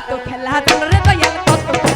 কত খেলা চল রে দয়াল কত